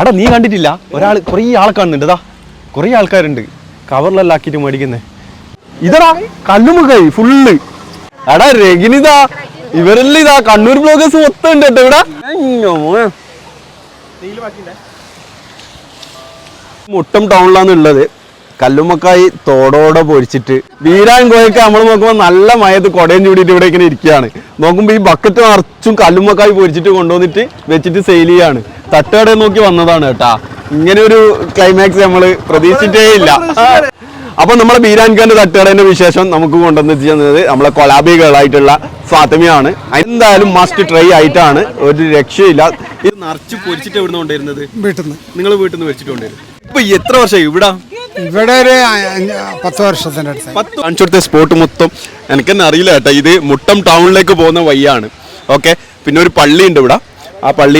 എടാ നീ കണ്ടിട്ടില്ല? ഒരാൾ കുറേ ആളെ കാണുന്നുണ്ട്. ഇതാ കുറേ ആൾക്കാരുണ്ട്. കവറിലെല്ലാം ആക്കിയിട്ട് മേടിക്കുന്നേ. ഇതടാ കല്ലുമുക്കായി ഫുള്ള് അടാ രഗിനിതാ ഇവരെല്ലാം ഇതാ കണ്ണൂർ ബ്ലോഗേഴ്സ് മൊത്തം ഉണ്ട് കേട്ടോ ഇവിടെ. മുട്ടം ടൗണിലാണ് ഉള്ളത്. കല്ലുമ്മക്കായി തോടോടെ പൊരിച്ചിട്ട് വീരാൻ കോയൊക്കെ നമ്മൾ നോക്കുമ്പോൾ നല്ല മയത്ത് കൊടയും ചൂടിയിട്ട് ഇവിടെ ഇങ്ങനെ ഇരിക്കുകയാണ്. നോക്കുമ്പോൾ ഈ ബക്കറ്റ് നിറച്ചും കല്ലുമ്മക്കായി പൊരിച്ചിട്ട് കൊണ്ടുവന്നിട്ട് വെച്ചിട്ട് സെയിൽ ചെയ്യാണ്. തട്ടുകടയിൽ നോക്കി വന്നതാണ് കേട്ടാ. ഇങ്ങനെ ഒരു ക്ലൈമാക്സ് നമ്മൾ പ്രതീക്ഷിച്ചിട്ടേ ഇല്ല. അപ്പൊ നമ്മളെ ബീരാൻഖാന്റെ തട്ടുകടേന്റെ വിശേഷം നമുക്ക് കൊണ്ടുവന്ന് ചെയ്യുന്നത് നമ്മളെ കൊലാബികളായിട്ടുള്ള ഫാത്തിമയാണ്. എന്തായാലും മസ്റ്റ് ട്രൈ ആയിട്ടാണ്. ഒരു രക്ഷയില്ല. ഇത് നിറച്ച് പൊരിച്ചിട്ട് എവിടെ കൊണ്ടുവരുന്നത്? വീട്ടിൽ നിന്ന് നിങ്ങൾ വീട്ടിൽ നിന്ന് വെച്ചിട്ടുണ്ടായിരുന്നു ഇപ്പൊ എത്ര വർഷമായി ഇവിടെ? ഇവിടെ ഒരു പത്ത് വർഷത്തിന്റെ അടുത്ത്. പത്ത് കാണിച്ചെടുത്ത സ്പോട്ട് മൊത്തം എനിക്കെന്നെ അറിയില്ല കേട്ടോ. ഇത് മുട്ടം ടൗണിലേക്ക് പോകുന്ന വഴിയാണ്. ഓക്കെ പിന്നെ ഒരു പള്ളി ഉണ്ട് ഇവിടെ. ആ പള്ളി